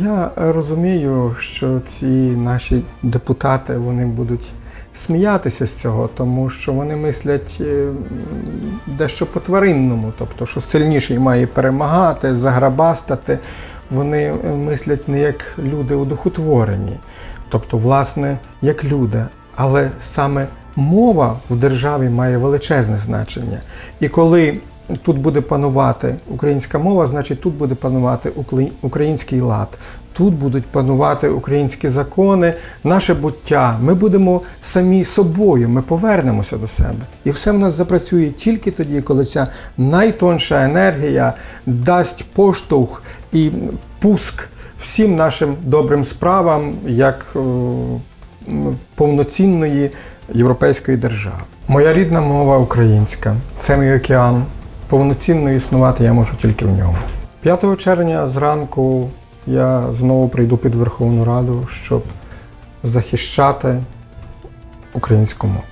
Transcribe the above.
Я розумію, що ці наші депутати вони будуть сміятися з цього, тому що вони мислять е, дещо по-тваринному, тобто, що сильніший має перемагати, заграбастати. Вони мислять не як люди удохотворені, тобто, власне, як люди. Але саме мова в державі має величезне значення. І коли тут буде панувати українська мова, значить тут буде панувати український лад. Тут будуть панувати українські закони, наше буття. Ми будемо самі собою, ми повернемося до себе. І все в нас запрацює тільки тоді, коли ця найтонша енергія дасть поштовх і пуск всім нашим добрим справам, як е, повноцінної європейської держави. Моя рідна мова українська, це мій океан. Повноцінно існувати я можу тільки в ньому. 5 червня зранку я знову прийду під Верховну Раду, щоб захищати українську мову.